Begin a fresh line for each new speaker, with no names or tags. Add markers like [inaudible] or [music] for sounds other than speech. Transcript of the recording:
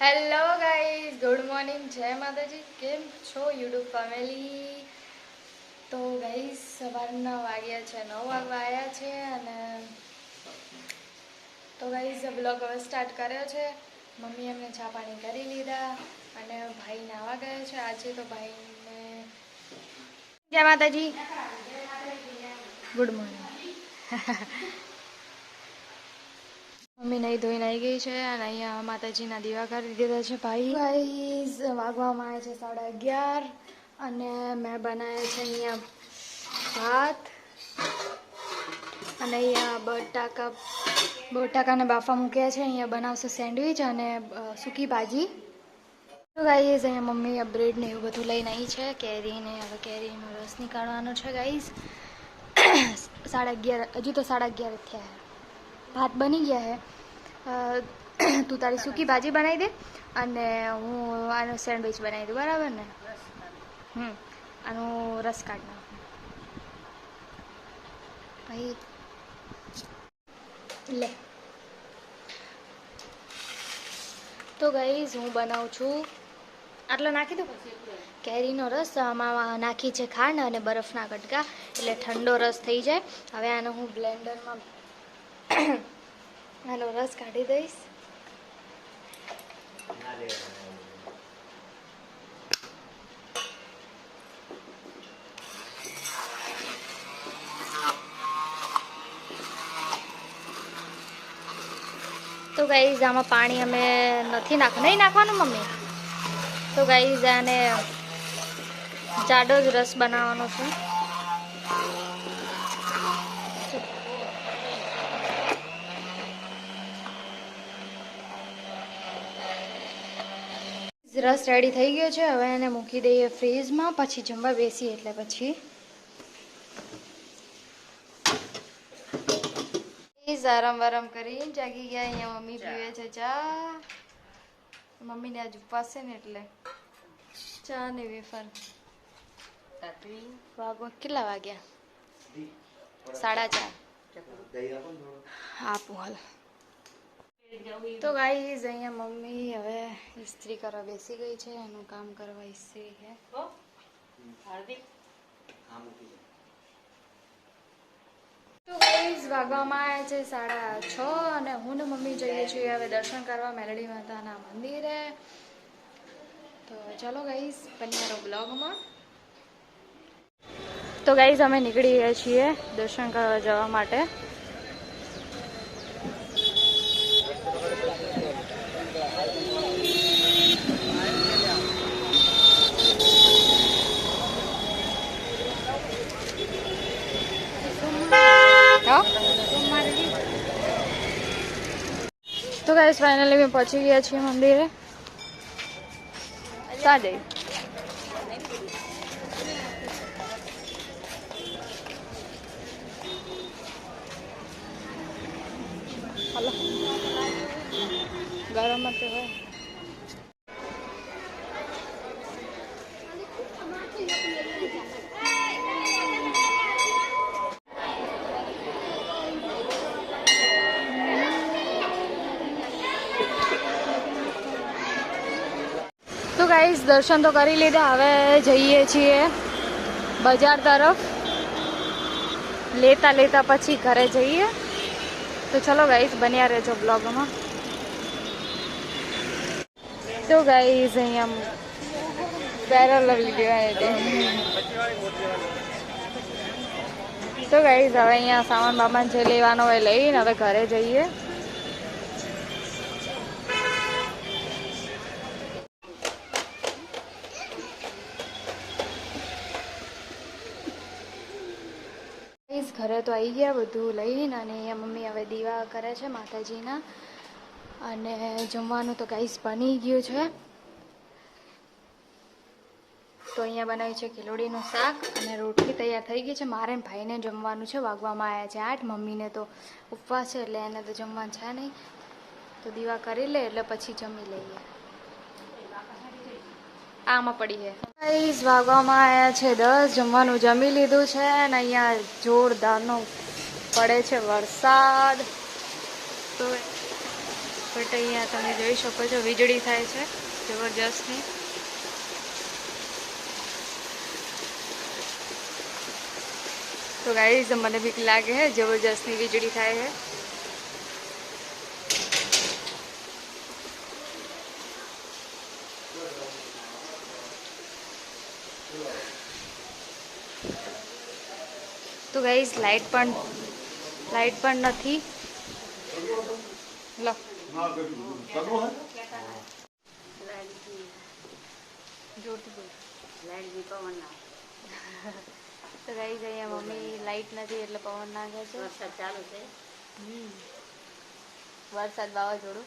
Hello guys good morning જય માતાજી કેમ છો યુટ્યુબ ફેમિલી તો ગાઈઝ સવારના વાગ્યા છે નવ વાગવા આવ્યા છે અને તો ગાઈઝ બ્લોગ હવે સ્ટાર્ટ કર્યો છે. મમ્મી એમને ચા પાણી કરી લીધા અને ભાઈ નાવા ગયો છે. આજે તો ભાઈને જય માતાજી. ગુડ મોર્નિંગ [laughs] મમ્મી નહીં ધોઈને આવી ગઈ છે અને અહીંયા માતાજીના દીવા કરી દીધા છે ભાઈ. ગાઈઝ વાગવામાં આવે છે સાડા અગિયાર અને મેં બનાવ્યા છે અહીંયા ભાત અને અહીંયા બટાકા બટાકાને બાફા મૂક્યા છે. અહીંયા બનાવશે સેન્ડવિચ અને સૂકી ભાજી. ગાઈઝ અહીંયા મમ્મી બ્રેડ ને એવું બધું લઈને આવી છે. કેરીને, હવે કેરીનો રસ નીકાળવાનો છે ગાઈઝ [coughs] સાડા અગિયાર, હજુ તો સાડા અગિયાર થયા. ભાત બની ગયા છે તું તારી સૂકી ભાજી બનાવી દે અને હું આનો સેન્ડવિચ બનાવી દઉં, બરાબર ને? હમ, આનું રસ કાઢ નાખું. ભાઈ, લે. તો ગઈઝ હું બનાવું છું. આટલો નાખી દઉં? કેરીનો રસ, આમાં નાખી છે ખાંડ અને બરફના કટકા એટલે ઠંડો રસ થઈ જાય. હવે આનો હું બ્લેન્ડરમાં આનો રસ કાઢી દઈશ તો ગાઈઝ આમાં પાણી અમે નથી નાખ નહીં નાખવાનું મમ્મી તો ગાઈઝ આને જાડો જ રસ બનાવવાનો છે રસ રેડી થઈ ગયો છે. હવે એને મૂકી દઈએ ફ્રીઝમાં પછી જમવા બેસીએ એટલે પછી. આરામ વારામ કરી જાગી ગયા. અહીંયા મમ્મી પીવે છે ચા. મમ્મીને આજ ઉપવાસ છે ને એટલે ચા ને વેફર. વાગો કેટલા વાગ્યા? સાડા ચાર. આપું હાલ. તો ગાઈઝ અહીંયા મમ્મી હવે ઇસ્ત્રી કરવા બેસી ગઈ છે એનું કામ કરવા ઇસ્ત્રી છે. તો ગાઈઝ વાગવામાં આવ્યા છે સાડા છ અને હું ને મમ્મી જઈએ છીએ હવે દર્શન કરવા મેલડી માતાના મંદિરે. તો ચલો ગાઈઝ બન્યા બ્લોગમાં તો ગાઈઝ અમે નીકળી ગયા છીએ દર્શન કરવા જવા માટે. તો ગાઈસ ફાઇનલી અમે પહોંચી ગયા છીએ મંદિરે. ક્યાં જઈ ગરમ જ હોય. તો ગાઈસ દર્શન તો કરી લીધા. હવે જઈએ છીએ બજાર તરફ. લેતા લેતા પછી ઘરે જઈએ. તો ચલો ગાઈસ બન્યા રહેજો બ્લોગમાં તો ગાઈસ અહીંયા પેરલ વીડિયો તો. ગાઈસ હવે અહીંયા સામાન બામાન જે લેવાનો હોય લઈને હવે ઘરે જઈએ. ઘરે તો આવી ગયા, બધું લઈને અને અહીંયા મમ્મી હવે દીવા કરે છે માતાજીના. અને જમવાનું તો ગાઈસ બની ગયું છે. તો અહીંયા બનાવ્યું છે કિલોડીનું શાક અને રોટલી તૈયાર થઈ ગઈ છે. મારે ભાઈને જમવાનું છે, વાગવામાં આવ્યા છે આઠ. મમ્મીને તો ઉપવાસ છે, એટલે એને તો જમવાનું છે નહીં. તો દીવા કરી લે, એટલે પછી જમી લઈએ. આમાં પડી છે. વાગવામાં આવ્યા છે દસ, જમવાનું જમી લીધું છે અને અહીંયા જોરદારનો પડે છે વરસાદ. તો બટ અહીંયા તમે જોઈ શકો છો, વીજળી થાય છે, જબરજસ્તની. તો ગાઈઝ મને બીક લાગે છે, જબરજસ્તની વીજળી થાય છે. તો ગાઈઝ લાઈટ પણ લાઈટ પણ નથી. લો. તો ગાઈઝ અહીંયા મમ્મી લાઇટ નથી એટલે પવન નાખે છે.
વરસાદ ચાલુ છે.
વરસાદ વાવાઝોડું.